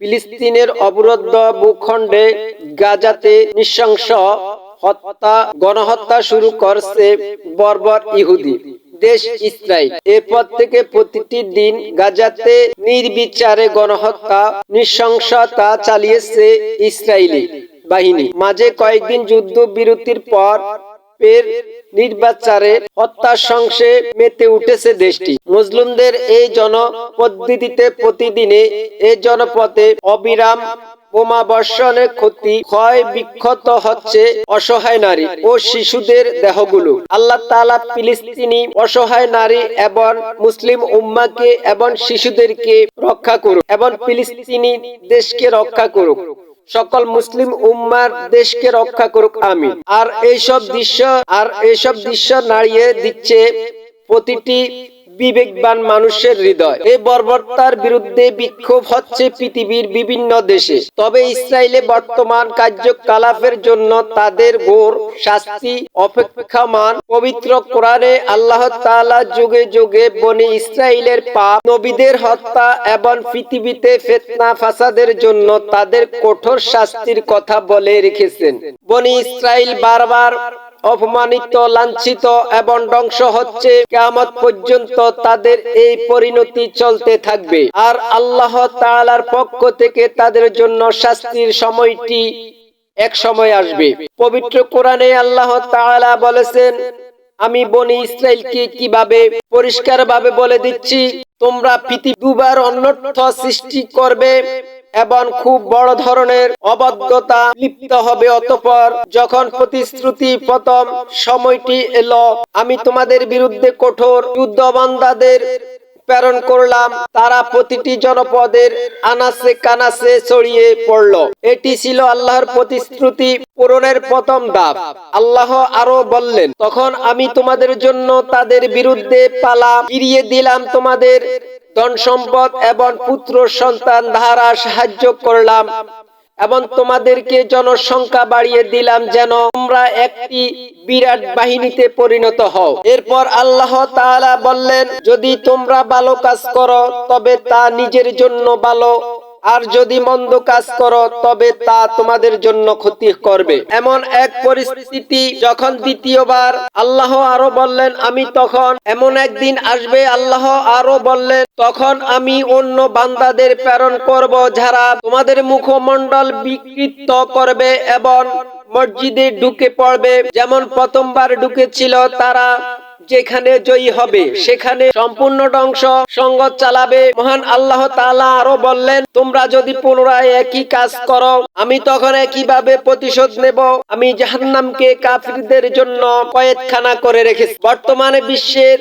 ফিলিস্তিনের অবরুদ্ধ ভূখণ্ডে গাজাতে নৃশংস হত্যা, গণহত্যা শুরু করছে বর্বর ইহুদি দেশ ইসরায়েল এরপর থেকে প্রতিটি দিন গাজাতে নির্বিচারে গণহত্যা, নৃশংসতা চালিয়েছে ইসরায়েলি বাহিনী। মাঝে কয়েকদিন যুদ্ধ বিরতির পর ফের নির্বাচারে হত্যা সংসে মেতে উঠেছে দেশটি। মুসলিমদের এই জনপদ্ধতিতে প্রতিদিনে এই জনপথে অবিরাম বোমা বর্ষণের ক্ষতি, ক্ষয় বিক্ষত হচ্ছে অসহায় নারী ও শিশুদের দেহগুলো। আল্লাহ তালা ফিলিস্তিনি অসহায় নারী এবং মুসলিম উম্মাকে এবং শিশুদেরকে রক্ষা করুক এবং ফিলিস্তিনি দেশকে রক্ষা করুক। সকল মুসলিম উম্মার দেশকে রক্ষা করুক আমি আর এইসব দৃশ্য আর এইসব দৃশ্য নাড়িয়ে দিচ্ছে প্রতিটি বিবেকবান মানুষের হৃদয়। এই বর্বরতার বিরুদ্ধে বিক্ষোভ হচ্ছে পৃথিবীর বিভিন্ন দেশে। তবে ইসরায়েলে বর্তমান কার্যকলাপের জন্য তাদের ঘোর শাস্তি অপেক্ষামান। পবিত্র কোরআনে আল্লাহ তাআলা যুগে যুগে বনি ইসরায়েলের পাপ, নবীদের হত্যা এবং পৃথিবীতে ফেতনা, ফাসাদের জন্য তাদের কঠোর শাস্তির কথা বলে রেখেছেন। বনি ইসরায়েল বারবার অপমানিত, লাঞ্ছিত এবং ধ্বংস হচ্ছে। কেয়ামত পর্যন্ত তাদের এই পরিণতি চলতে থাকবে। আর আল্লাহ তাআলার পক্ষ থেকে তাদের জন্য শাস্তির সময়টি এক সময় আসবে। পবিত্র কোরআনে আল্লাহ তাআলা বলেছেন, আমি বনি ইসরায়েলকে কীভাবে পরিষ্কারভাবে বলে দিচ্ছি? তোমরা পৃথিবী দুবার অন্যর্থ সৃষ্টি করবে এবং খুব বড় ধরনের অবাধ্যতা লিপ্ত হবে অতপর যখন প্রতিশ্রুতি প্রথম সময়টি এলো, আমি তোমাদের বিরুদ্ধে কঠোর যুদ্ধবান্দাদের প্রেরণ করলাম। তারা প্রতিটি জনপদের আনাসে কানাসে ছড়িয়ে পড়ল। এটি ছিল আল্লাহর প্রতিশ্রুতি পূরণের প্রথম ধাপ। আল্লাহ আরও বললেন, তখন আমি তোমাদের জন্য তাদের বিরুদ্ধে পালা ফিরিয়ে দিলাম তোমাদের ধন সম্পদ এবং পুত্র সন্তান ধারা সাহায্য করলাম। এবং তোমাদেরকে জনসংখ্যা বাড়িয়ে দিলাম যেন তোমরা একটি বিরাট বাহিনীতে পরিণত হও। এরপর আল্লাহ তাআলা বললেন, যদি তোমরা ভালো কাজ করো, তবে তা নিজের জন্য ভালো আর যদি মন্দ কাজ করো, তবে তা তোমাদের জন্য ক্ষতি করবে। এমন এক পরিস্থিতি যখন দ্বিতীয়বার আল্লাহ আরও বললেন, আমি তখন এমন একদিন আসবে, আল্লাহ আরও বললেন, তখন আমি অন্য বান্দাদের প্রেরণ করব, যারা তোমাদের মুখমণ্ডল বিকৃত করবে এবং মসজিদে ঢুকে পড়বে। যেমন প্রথমবার ঢুকেছিল, তারা যেখানে জয়ী হবে, সেখানে সম্পূর্ণ ধ্বংস সঙ্গ চালাবে। মহান আল্লাহ তালা আরও বললেন, তোমরা যদি পুনরায় একই কাজ করো, আমি তখন একইভাবে প্রতিশোধ নেব। আমি জাহান্নামকে কাফিরদের জন্য কয়েকখানা করে রেখেছি। বর্তমানে বিশ্বের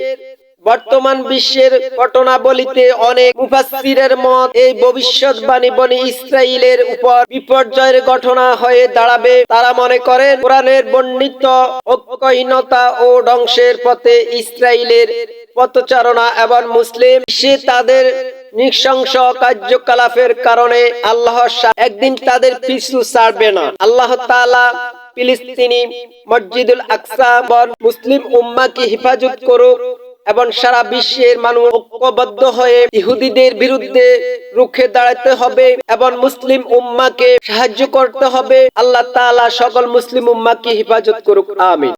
বর্তমান বিশ্বের ঘটনাবলিতে অনেক মুফাসসিরের মত এই ভবিষ্যৎবাণী বনি ইসরায়েলের উপর বিপর্যয়ের ঘটনা হয়ে দাঁড়াবে। তারা মনে করেন, কোরআনের বর্ণিত ঐক্যহীনতা ও ধ্বংসের পথে ইসরায়েলের পথচারণা এবং মুসলিম সে তাদের নৃশংস কার্যকলাপের কারণে আল্লাহ একদিন তাদের পিছু ছাড়বে না। আল্লাহ তাআলা ফিলিস্তিনি মসজিদুল আকসা মুসলিম উম্মাকে হেফাজত করুক। এবং সারা বিশ্বের মানুষ ঐক্যবদ্ধ হয়ে ইহুদিদের বিরুদ্ধে রুখে দাঁড়াতে হবে এবং মুসলিম উম্মাকে সাহায্য করতে হবে। আল্লাহ তাআলা সকল মুসলিম উম্মাকে হেফাজত করুক, আমিন।